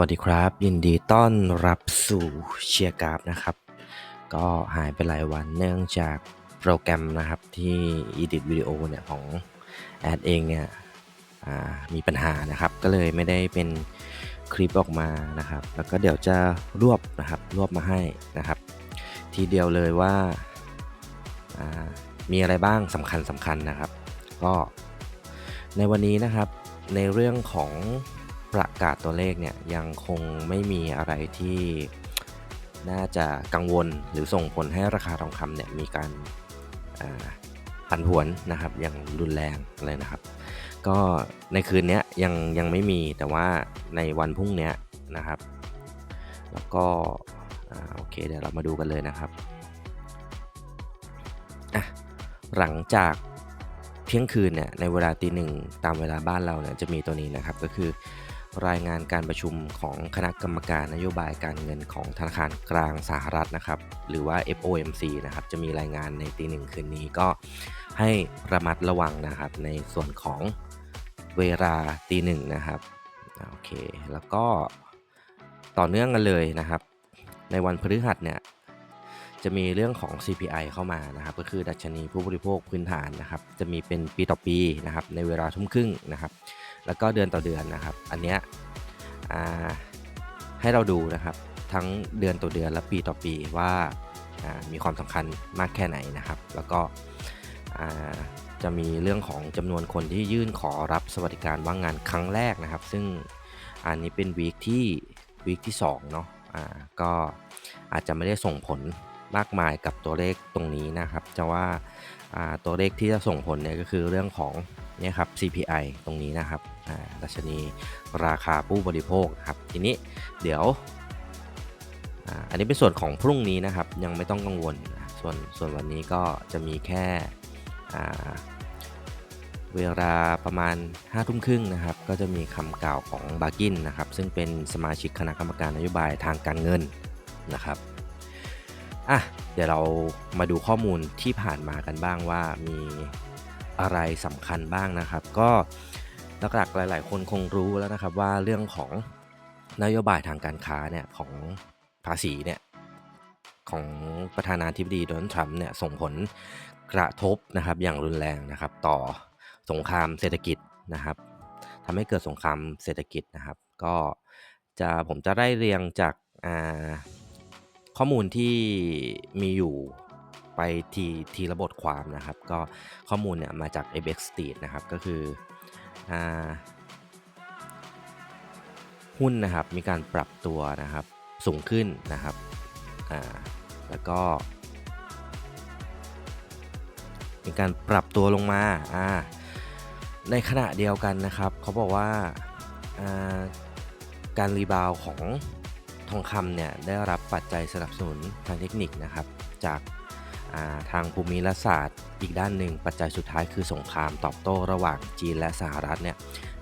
วัสดีครับ ยินดีต้อนรับสู่เชียร์กราฟนะครับ ก็หายไปหลายวันเนื่องจากโปรแกรมนะครับที่ edit วิดีโอเนี่ยของแอดเองเนี่ยมีปัญหานะครับ ก็เลยไม่ได้เป็นคลิปออกมานะครับ แล้วก็เดี๋ยวจะรวบนะครับรวบมาให้นะครับ ทีเดียวเลยว่าอ่ามีอะไรบ้างสำคัญสำคัญนะครับ ก็ในวันนี้นะครับในเรื่องของ ประกาศตัวเลขเนี่ยยังคงไม่มีอะไรที่น่าจะกังวลหรือส่งผลให้ราคาทองคำเนี่ยมีการผันผวนนะครับอย่างรุนแรงเลยนะครับ ก็ในคืนนี้ยังยังไม่มีแต่ว่าในวันพรุ่งนี้นะครับ แล้วก็โอเคเดี๋ยวเรามาดูกันเลยนะครับอะหลังจากเที่ยงคืนเนี่ยในเวลาตีหนึ่งตามเวลาบ้านเราเนี่ยจะมีตัวนี้นะครับก็คือ รายงานการประชุมของคณะกรรมการนโยบายการเงินของธนาคารกลางสหรัฐนะครับ หรือว่า FOMC นะครับ จะมีรายงานในตีหนึ่งคืนนี้ก็ให้ระมัดระวังนะครับ ในส่วนของเวลาตีหนึ่งนะครับ โอเค แล้วก็ต่อเนื่องกันเลยนะครับ ในวันพฤหัสเนี่ยจะมีเรื่องของ CPI เข้ามานะครับ ก็คือดัชนีผู้บริโภคพื้นฐานนะครับ จะมีเป็นปีต่อปีนะครับ ในเวลาทุ่มครึ่งนะครับ แล้วก็เดือนต่อเดือนนะครับ อันเนี้ยให้เราดูนะครับ ทั้งเดือนต่อเดือนและปีต่อปีว่ามีความสำคัญมากแค่ไหนนะครับ แล้วก็จะมีเรื่องของจำนวนคนที่ยื่นขอรับสวัสดิการว่างงานครั้งแรกนะครับ ซึ่งอันนี้เป็นวีคที่วีคที่2เนาะอ่าก็อาจจะไม่ได้ส่งผลมากมายกับตัวเลขตรงนี้นะครับ จะว่า ตัวเลขที่จะส่งผลเนี่ยก็คือเรื่องของเนี่ยครับ CPI ตรงนี้นะครับดัชนีราคาผู้บริโภคครับ ทีนี้เดี๋ยวอ,อันนี้เป็นส่วนของพรุ่งนี้นะครับ ยังไม่ต้องกังวล ส่วนส่วนวันนี้ก็จะมีแค่เวลาประมาณ5ทุ่มครึ่งนะครับ ก็จะมีคำกล่าวของบากินนะครับ ซึ่งเป็นสมาชิกคณะกรรมการนโยบายทางการเงินนะครับ อะเดี๋ยวเรามาดูข้อมูลที่ผ่านมากันบ้างว่ามีอะไรสำคัญบ้างนะครับ ก็หลักๆหลาย ๆ คนคงรู้แล้วนะครับว่าเรื่องของนโยบายทางการค้าเนี่ยของภาษีเนี่ยของประธานาธิบดีโดนัลด์ทรัมป์เนี่ยส่งผลกระทบนะครับอย่างรุนแรงนะครับต่อสงครามเศรษฐกิจนะครับทำให้เกิดสงครามเศรษฐกิจนะครับ ก็จะผมจะได้เรียงจากอ่า ข้อมูลที่มีอยู่ไปทีทีละบทความนะครับ ก็ข้อมูลเนี่ยมาจาก a b e x Street นะครับ ก็คืออหุ้นนะครับมีการปรับตัวนะครับสูงขึ้นนะครับแล้วก็ มีการปรับตัวลงมาในขณะเดียวกันนะครับ เขาบอกว่าาการรีบาวของ ทองคำเนี่ยได้รับปัจจัยสนับสนุนทางเทคนิคนะครับจากาทางภูมิรัฐศาสตร์ อีกด้านหนึ่งปัจจัยสุดท้ายคือสงครามตอบโต้ระหว่างจีนและสหรัฐเนี่ย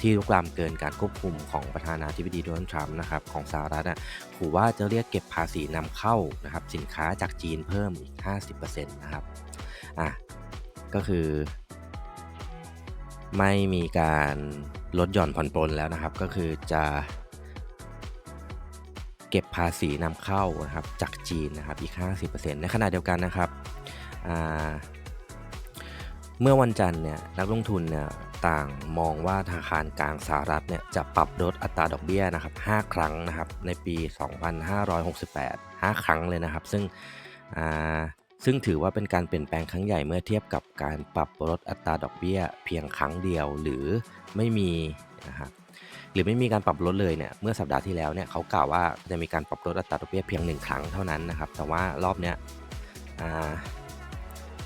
ที่ลุกลามเกินการควบคุมของประธานาธิบดีโดนัลด์ทรัมป์นะครับของสหรัฐน่ะขู่ว่าจะเรียกเก็บภาษีนำเข้านะครับสินค้าจากจีนเพิ่มอีก 50%นะครับอะก็คือ ไม่มีการลดหย่อนผ่อนปลนแล้วนะครับ ก็คือจะ เก็บภาษีนำเข้านะครับจากจีนนะครับอีก 50%ในขณะเดียวกันนะครับเมื่อวันจันทร์เนี่ยนักลงทุนเนี่ยต่างมองว่าธนาคารกลางสหรัฐเนี่ยจะปรับลดอัตราดอกเบี้ยนะครับ 5 ครั้งนะครับในปี 2568 5 ครั้งเลยนะครับ ซึ่งซึ่งถือว่าเป็นการเปลี่ยนแปลงครั้งใหญ่เมื่อเทียบกับการปรับลดอัตราดอกเบี้ย เพียงครั้งเดียวหรือไม่มีนะครับ หรือไม่มีการปรับลดเลยเนี่ยเมื่อสัปดาห์ที่แล้วเนี่ยเขากล่าวว่าจะมีการปรับลดอัตราดอกเบี้ยเพียงหนึ่งครั้งเท่านั้นนะครับแต่ว่ารอบเนี้ย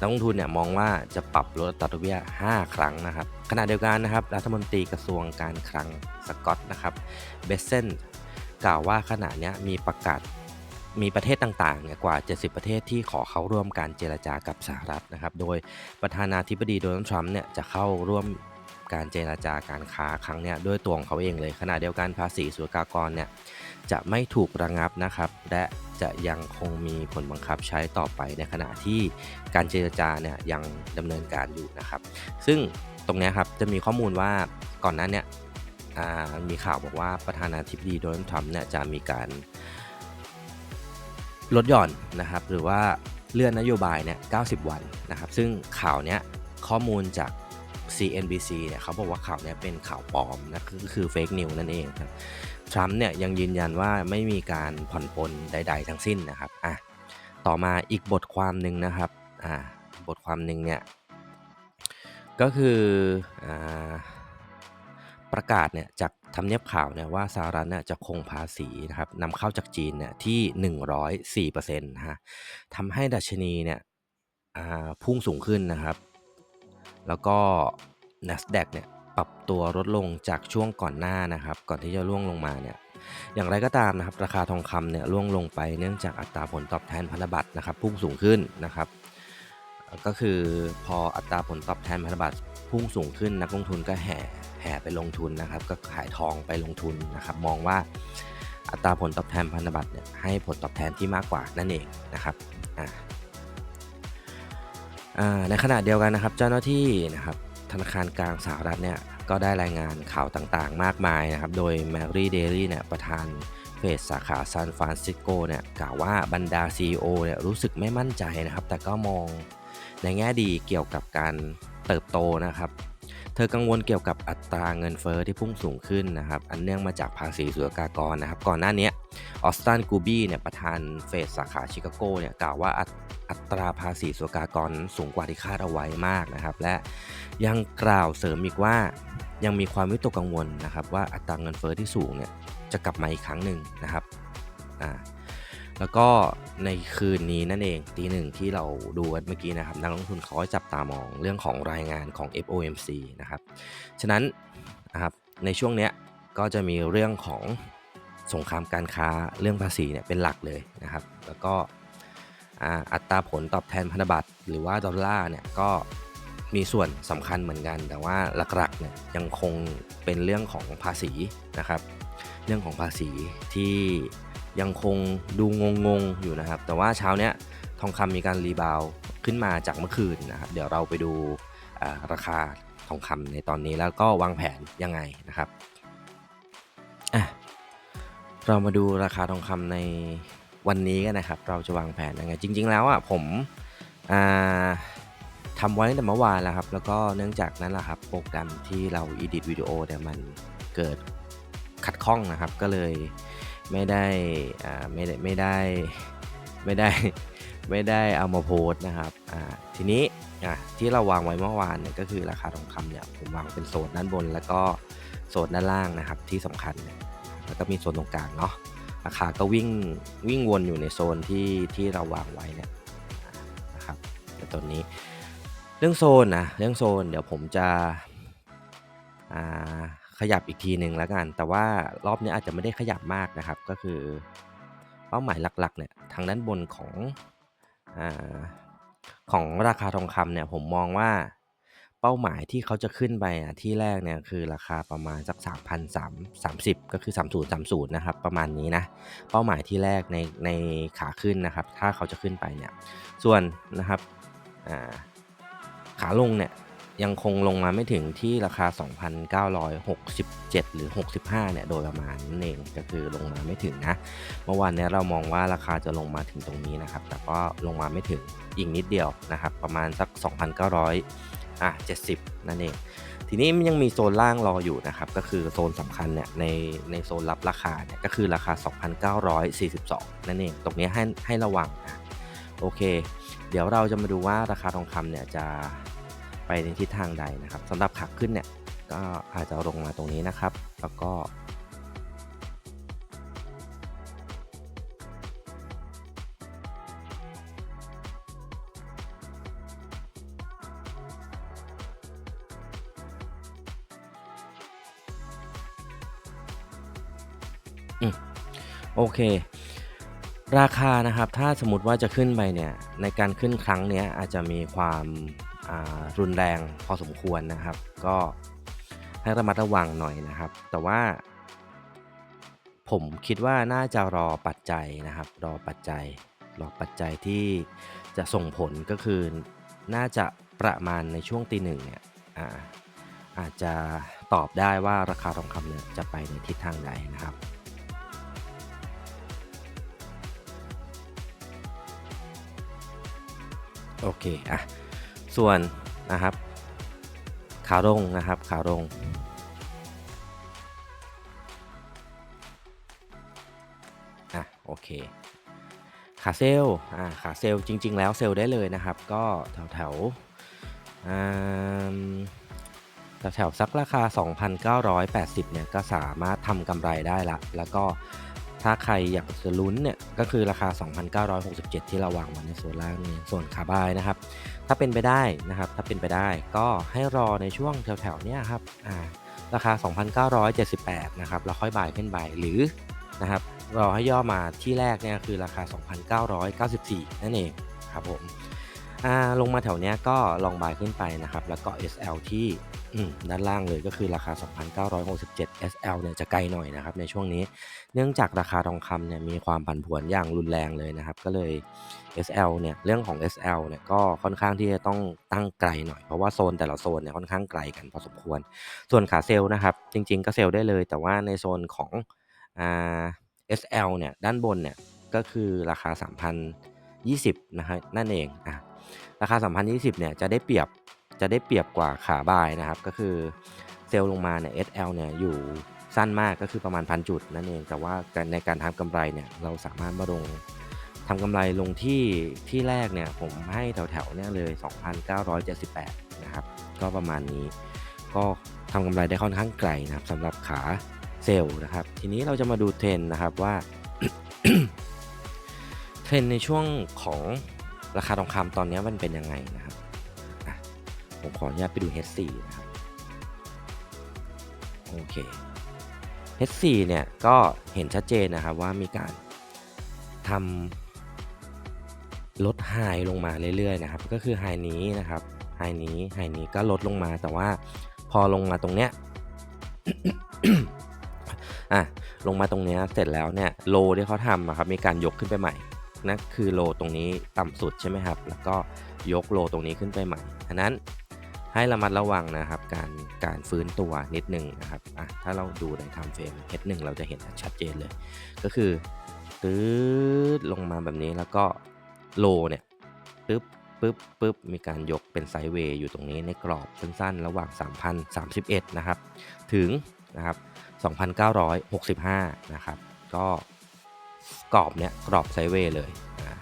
นักลงทุนเนี่ยมองว่าจะปรับลดอัตราดอกเบี้ย 5 ครั้งนะครับขณะเดียวกันนะครับรัฐมนตรีกระทรวงการคลังสกอตนะครับเบสเซนกล่าวว่าขณะเนี้ยมีประกาศมีประเทศต่างๆเนี่ยกว่า 70 ประเทศที่ขอเข้าร่วมการเจรจากับสหรัฐนะครับ โดยประธานาธิบดีโดนัลด์ทรัมป์เนี่ยจะเข้าร่วม การเจรจาการค้าครั้งเนี้ยด้วยตัวของเขาเองเลยขณะเดียวกันภาษีศุลกากรเนี่ยจะไม่ถูกระงับนะครับ และจะยังคงมีผลบังคับใช้ต่อไปในขณะที่การเจรจาเนี่ยยังดำเนินการอยู่นะครับ ซึ่งตรงนี้ครับจะมีข้อมูลว่าก่อนหน้าเนี่ยมีข่าวบอกว่าประธานาธิบดีโดนัลด์ทรัมป์เนี่ยจะมีการลดหย่อนนะครับหรือว่าเลื่อนนโยบายเนี่ย 90 วันนะครับ ซึ่งข่าวเนี้ยข้อมูลจาก CNBC เนี่ยเขาบอกว่าข่าวเนี้ยเป็นข่าวปลอมนะคือคือเฟกนิวนั่นเองครับทรัมป์เนี่ยยังยืนยันว่าไม่มีการผ่อนปลนใด ๆ ทั้งสิ้นนะครับอะต่อมาอีกบทความหนึ่งนะครับอ่าบทความหนึ่งเนี่ยก็คืออ่าประกาศเนี่ยจากทำเนียบข่าวเนี่ยว่าสหรัฐเนี่ยจะคงภาษีนะครับนำเข้าจากจีนเนี่ยที่ 104%นะฮะทำให้ดัชนีเนี่ยอ่าพุ่งสูงขึ้นนะครับ แล้วก็ NASDAQ เนี่ยปรับตัวลดลงจากช่วงก่อนหน้านะครับ ก่อนที่จะร่วงลงมาเนี่ยอย่างไรก็ตามนะครับ ราคาทองคำเนี่ยร่วงลงไปเนื่องจากอัตราผลตอบแทนพันธบัตรนะครับพุ่งสูงขึ้นนะครับ ก็คือพออัตราผลตอบแทนพันธบัตรพุ่งสูงขึ้นนักลงทุนก็แห่แห่ไปลงทุนนะครับ ก็ขายทองไปลงทุนนะครับ มองว่าอัตราผลตอบแทนพันธบัตรเนี่ยให้ผลตอบแทนที่มากกว่านั่นเองนะครับอ่าอ่า ในขณะเดียวกันนะครับเจ้าหน้าที่นะครับธนาคารกลางสหรัฐเนี่ยก็ได้รายงานข่าวต่างๆ มากมายนะครับ โดยแมรี่เดลี่เนี่ยประธานเฟดสาขาซานฟรานซิสโกเนี่ยกล่าวว่าบรรดา CEO เนี่ยรู้สึกไม่มั่นใจนะครับ แต่ก็มองในแง่ดีเกี่ยวกับการเติบโตนะครับ เธอกังวลเกี่ยวกับอัตราเงินเฟอ้อที่พุ่งสูงขึ้นนะครับ อันเนื่องมาจากภาษีศุลกากรนะครับ ก่อนหน้านี้ออสตันกูบี้เนี่ยประธานเฟดสาขาชิคาโกเนี่ยกล่าวว่าอัตราภาษีศุลกากรสูงกว่าที่คาดเอาไว้มากนะครับ และยังกล่าวเสริมอีกว่ายังมีความวิตกกังวลนะครับว่าอัตราเงินเฟอ้อที่สูงเนี่ยจะกลับมาอีกครั้งหนึ่งนะครับอ่า แล้วก็ในคืนนี้นั่นเองตีหนึ่งที่เราดูเมื่อกี้นะครับนักลงทุนเขาจับตามองเรื่องของรายงานของ FOMC นะครับ ฉะนั้นนะครับในช่วงเนี้ยก็จะมีเรื่องของสงครามการค้าเรื่องภาษีเนี่ยเป็นหลักเลยนะครับ แล้วก็อัตราผลตอบแทนพันธบัตรหรือว่าดอลลาร์เนี่ยก็มีส่วนสำคัญเหมือนกัน แต่ว่าหลักๆเนี่ยยังคงเป็นเรื่องของภาษีนะครับ เรื่องของภาษีที่ ยังคงดูงงๆอยู่นะครับ แต่ว่าเช้าเนี้ยทองคำมีการรีบาวขึ้นมาจากเมื่อคืนนะครับ เดี๋ยวเราไปดูราคาทองคำในตอนนี้แล้วก็วางแผนยังไงนะครับอะเรามาดูราคาทองคำในวันนี้กันนะครับ เราจะวางแผนยังไง จริง ๆ แล้วอะผมอ่าทำไว้ตั้งแต่เมื่อวานแล้วครับ แล้วก็เนื่องจากนั้นแหละครับ โปรแกรมที่เราอีดิทวิดีโอเนี่ยมันเกิดขัดข้องนะครับ ก็เลย ไม่ได้อ่าไม่ได้ไม่ได้ไม่ได้ไม่ได้เอามาโพสนะครับอ่าทีนี้อะที่เราวางไว้เมื่อวานเนี่ยก็คือราคาทองคำเนี่ยผมวางเป็นโซนด้านบน แล้วก็โซนด้านล่างนะครับที่สำคัญเนี่ยแล้วก็มีโซนตรงกลางเนาะราคาก็วิ่งวิ่งวนอยู่ในโซนที่ที่เราวางไว้เนี่ยนะครับแต่ตัวนี้เรื่องโซนนะเรื่องโซนเดี๋ยวผมจะอ่า ขยับอีกทีหนึ่งแล้วกัน แต่ว่ารอบนี้อาจจะไม่ได้ขยับมากนะครับ ก็คือเป้าหมายหลักๆเนี่ยทางด้านบนของอของราคาทองคำเนี่ยผมมองว่าเป้าหมายที่เขาจะขึ้นไปอะที่แรกเนี่ยคือราคาประมาณสัก3,330 ก็คือ 3030 นะครับ ประมาณนี้นะ เป้าหมายที่แรกในในขาขึ้นนะครับ ถ้าเขาจะขึ้นไปเนี่ย ส่วนนะครับขาลงเนี่ย ยังคงลงมาไม่ถึงที่ราคา 2,967 หรือ 65 เนี่ย โดยประมาณนั่นเองก็คือลงมาไม่ถึงนะ เมื่อวานนี้เรามองว่าราคาจะลงมาถึงตรงนี้นะครับ แต่ก็ลงมาไม่ถึงอีกนิดเดียวนะครับ ประมาณสัก 2,900อะ70 นั่นเอง ทีนี้มันยังมีโซนล่างรออยู่นะครับ ก็คือโซนสำคัญเนี่ยในในโซนรับราคาเนี่ยก็คือราคา 2,942 นั่นเอง ตรงนี้ให้ให้ระวังนะโอเค เดี๋ยวเราจะมาดูว่าราคาทองคำเนี่ยจะ ในทิศทางใดนะครับสำหรับขาขึ้นเนี่ยก็อาจจะลงมาตรงนี้นะครับ แล้วก็ โอเค ราคานะครับ ถ้าสมมติว่าจะขึ้นไปเนี่ย ในการขึ้นครั้งเนี้ยอาจจะมีความ รุนแรงพอสมควรนะครับ ก็ให้ระมัดระวังหน่อยนะครับ แต่ว่า ผมคิดว่าน่าจะรอปัจจัยนะครับ รอปัจจัย รอปัจจัยที่จะส่งผลก็คือน่าจะประมาณในช่วงตีหนึ่งเนี่ยอาอาจจะตอบได้ว่าราคาทองคำเนี่ยจะไปในทิศทางใดนะครับโอเค อะ ส่วนนะครับขาลงนะครับขาลงอะโอเคขาเซลอ่าขาเซลจริง ๆ แล้วเซลได้เลยนะครับ ก็แถวแถวๆอ่าแถวแถวๆสักราคา 2,980เนี่ยก็สามารถทำกำไรได้ละ แล้วก็ ถ้าใครอยากจะลุ้นเนี่ยก็คือราคา 2,967 ที่เราวางไว้ในส่วนล่างนี้ส่วนขาบายนะครับ ถ้าเป็นไปได้นะครับ ถ้าเป็นไปได้ก็ให้รอในช่วงแถวๆเนี้ยครับอ่าราคา 2,978 นะครับแล้วค่อยบายขึ้นไปหรือนะครับรอให้ย่อมาที่แรกเนี่ยคือราคา 2,994 นั่นเองครับผมอ่าลงมาแถวเนี้ยก็ลองบายขึ้นไปนะครับ แล้วก็ SL ที่ อืมด้านล่างเลยก็คือราคา 2,967 SL เนี่ยจะไกลหน่อยนะครับในช่วงนี้ เนื่องจากราคาทองคำเนี่ยมีความผันผวนอย่างรุนแรงเลยนะครับ ก็เลย SL เนี่ยเรื่องของ SL เนี่ยก็ค่อนข้างที่จะต้องตั้งไกลหน่อย เพราะว่าโซนแต่ละโซนเนี่ยค่อนข้างไกลกันพอสมควร ส่วนขาเซลล์นะครับ จริงๆก็เซลล์ได้เลย แต่ว่าในโซนของอ่า SL เนี่ยด้านบนเนี่ยก็คือราคา 3,020 นะฮะนั่นเองอะราคา 3,020 เนี่ยจะได้เปรียบ จะได้เปรียบกว่าขาบายนะครับ ก็คือเซลล์ลงมาเนี่ย SL เนี่ยอยู่สั้นมากก็คือประมาณพันจุดนั่นเอง แต่ว่าในการทำกำไรเนี่ยเราสามารถมาลงทำกำไรลงที่ที่แรกเนี่ยผมให้แถวๆเนี่ยเลย 2,978 นะครับ ก็ประมาณนี้ ก็ทำกำไรได้ค่อนข้างไกลนะครับสำหรับขาเซลล์นะครับ ทีนี้เราจะมาดูเทรนนะครับว่าเทรนในช่วงของราคาทองคำตอนนี้มันเป็นยังไงนะครับ ผมขออนุญาตไปดู H4 นะครับ โอเค H4 เนี่ยก็เห็นชัดเจนนะครับว่ามีการทำลดไฮลงมาเรื่อยๆนะครับ ก็คือไฮนี้นะครับไฮนี้ไฮนี้ก็ลดลงมาแต่ว่าพอลงมาตรงเนี้ยอะลงมาตรงเนี้ยเสร็จแล้วเนี่ยโลที่เขาทำอะครับมีการยกขึ้นไปใหม่นั่นคือโลตรงนี้ต่ำสุดใช่ไหมครับ แล้วก็ยกโลตรงนี้ขึ้นไปใหม่ฉะนั้น ให้ระมัดระวังนะครับ การการฟื้นตัวนิดนึงนะครับอะถ้าเราดูใน time frame H1 เราจะเห็นชัดเจนเลย ก็คือตืดลงมาแบบนี้แล้วก็โลเนี่ยปึ๊บปึ๊บปึ๊บมีการยกเป็นไซด์เวย์อยู่ตรงนี้ในกรอบสั้นๆ ระหว่าง 3,031 นะครับ ถึงนะครับ 2,965 นะครับ ก็กรอบเนี้ยกรอบไซด์เวย์เลยอ่า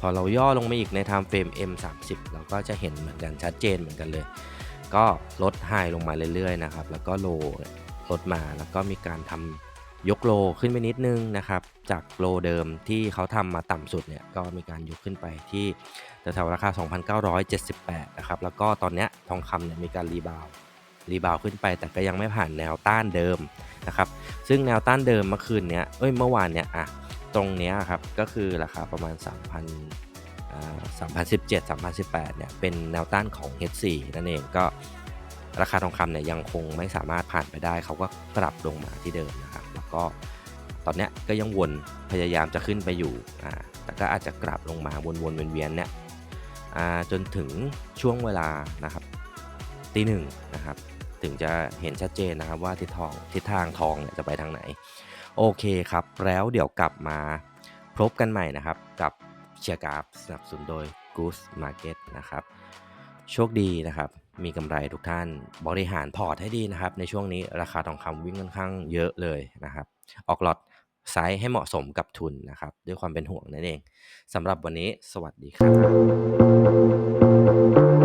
พอเราย่อลงมาอีกใน time frame M30 เราก็จะเห็นเหมือนกันชัดเจนเหมือนกันเลย ก็ลดไฮลงมาเรื่อยๆนะครับ แล้วก็โลลดมาแล้วก็มีการทำยกโลขึ้นไปนิดนึงนะครับ จากโลเดิมที่เขาทำมาต่ำสุดเนี่ยก็มีการยกขึ้นไปที่แถวๆราคา 2,978 นะครับ แล้วก็ตอนเนี้ยทองคำเนี่ยมีการรีบาวรีบาวขึ้นไปแต่ก็ยังไม่ผ่านแนวต้านเดิมนะครับ ซึ่งแนวต้านเดิมเมื่อคืนเนี้ยเอ้ยเมื่อวานเนี่ยอะ ตรงเนี้ยครับก็คือราคาประมาณ 3,000อ่า3,017 3,018เนี่ยเป็นแนวต้านของ H4 นั่นเองก็ราคาทองคำเนี่ยยังคงไม่สามารถผ่านไปได้ เขาก็ปรับลงมาที่เดิมนะครับ แล้วก็ตอนนี้ก็ยังวนพยายามจะขึ้นไปอยู่อ่าแต่ก็อาจจะกลับลงมาวนๆเวียนๆเนี่ยอ่าจนถึงช่วงเวลานะครับตีหนึ่งนะครับ ถึงจะเห็นชัดเจนนะครับว่าทิศทองทิศทางทองเนี่ยจะไปทางไหน โอเคครับ แล้วเดี๋ยวกลับมาพบกันใหม่นะครับกับเชียร์กราฟสนับสนุนโดย Goose Market นะครับ โชคดีนะครับ มีกำไรทุกท่านบริหารพอร์ตให้ดีนะครับ ในช่วงนี้ราคาทองคำวิ่งค่อนข้างเยอะเลยนะครับ ออกหลอตไซส์ให้เหมาะสมกับทุนนะครับ ด้วยความเป็นห่วงนั่นเองสำหรับวันนี้สวัสดีครับ